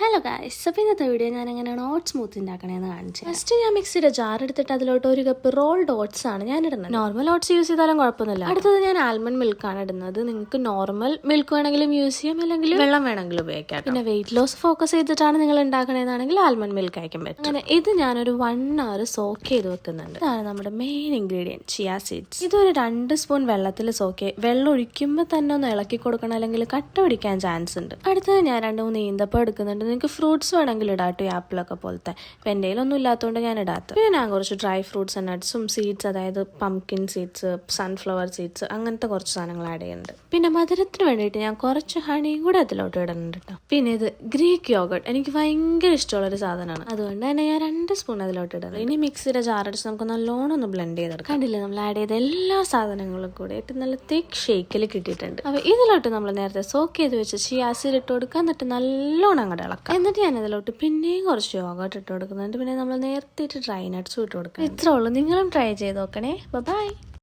Hello guys അപ്പോൾ ഇന്നത്തെ video ഞാൻ എങ്ങനെയാണ് ഓട്സ് സ്മൂത്ത് ഉണ്ടാക്കണേന്ന് കാണിച്ചു ഫസ്റ്റ് ഞാൻ മിക്സിയുടെ ജാർ എടുത്തിട്ട് അതിലോട്ട് ഒരു കപ്പ് റോൾഡ് ഓട്സ് ആണ് ഞാൻ ഇടുന്നത്. നോർമൽ ഓട്സ് യൂസ് ചെയ്താലും കുഴപ്പമൊന്നുമില്ല. അടുത്തത് ഞാൻ ആൽമണ്ട് മിൽക്ക് ആണ് ഇടുന്നത്. നിങ്ങൾക്ക് നോർമൽ മിൽക്ക് വേണമെങ്കിലും യൂസ് ചെയ്യാം അല്ലെങ്കിൽ വെള്ളം വേണമെങ്കിലും ഉപയോഗിക്കാം പിന്നെ വെയിറ്റ് ലോസ് ഫോക്കസ് ചെയ്തിട്ടാണ് നിങ്ങൾ ഉണ്ടാക്കണേന്നാണെങ്കിൽ ആൽമണ്ട് മിൽക്ക് അയക്കാൻ പറ്റും അങ്ങനെ ഇത് ഞാനൊരു വൺ അവർ സോക്ക് ചെയ്ത് വെക്കുന്നുണ്ട്. ഇതാണ് നമ്മുടെ മെയിൻ ഇൻഗ്രീഡിയന്റ് ചിയാ സീഡ്സ് ഇതൊരു രണ്ട് സ്പൂൺ വെള്ളത്തിൽ സോക്ക് വെള്ളം ഒഴിക്കുമ്പോൾ തന്നെ ഒന്ന് ഇളക്കി കൊടുക്കണം അല്ലെങ്കിൽ കട്ട പിടിക്കാൻ ചാൻസ് ഉണ്ട്. അടുത്തത് ഞാൻ രണ്ട് മൂന്ന് ഈന്തപ്പം എടുക്കുന്നുണ്ട്. നിങ്ങൾക്ക് ഫ്രൂട്ട്സ് വേണമെങ്കിൽ ഇടാം ഈ ആപ്പിളൊക്കെ പോലത്തെ. ഇപ്പം എന്റെ കയ്യിലൊന്നും ഇല്ലാത്തതുകൊണ്ട് ഞാൻ ഇടാത്ത പിന്നെ ഞാൻ കുറച്ച് ഡ്രൈ ഫ്രൂട്ട്സ് നട്ട്സും സീഡ്സ് അതായത് പംകിൻ സീഡ്സ് സൺഫ്ലവർ സീഡ്സ് അങ്ങനത്തെ കുറച്ച് സാധനങ്ങൾ ആഡ് ചെയ്യുന്നുണ്ട്. പിന്നെ മധുരത്തിന് വേണ്ടിയിട്ട് ഞാൻ കുറച്ച് ഹണിയും കൂടെ അതിലോട്ട് ഇടുന്നുണ്ട് കേട്ടോ. പിന്നെ ഇത് ഗ്രീക്ക് യോഗട്ട് എനിക്ക് ഭയങ്കര ഇഷ്ടമുള്ളൊരു സാധനമാണ്. അതുകൊണ്ട് തന്നെ ഞാൻ രണ്ട് സ്പൂൺ അതിലോട്ട് ഇടുന്നത് ഇനി മിക്സിയുടെ ജാറടിച്ച് നമുക്ക് നല്ലോണം ഒന്ന് ബ്ലെൻഡ് ചെയ്തെടുക്കാം. കണ്ടില്ലേ? നമ്മൾ ആഡ് ചെയ്ത എല്ലാ സാധനങ്ങളും കൂടെ ഇട്ട് നല്ല തിക്ക് ഷേക്കിൽ കിട്ടിയിട്ടുണ്ട്. അപ്പോൾ ഇതിലോട്ട് നമ്മൾ നേരത്തെ സോക്ക് ചെയ്ത് വെച്ച് ചിയാസിൽ ഇട്ട് കൊടുക്കുക എന്നിട്ട് നല്ലോണം അങ്ങോട്ട് ഇളക്കാം. എന്നിട്ട് ഞാൻ അതിലോട്ട് പിന്നെയും കുറച്ച് യോഗട്ട് ഇട്ട് കൊടുക്കുന്നുണ്ട് പിന്നെ നമ്മൾ നേരത്തെ ഇട്ട് ഡ്രൈ നട്ട്സും ഇട്ട് കൊടുക്കാം ഇത്രേ ഉള്ളൂ. നിങ്ങളും ട്രൈ ചെയ്ത് നോക്കണേ. ബൈ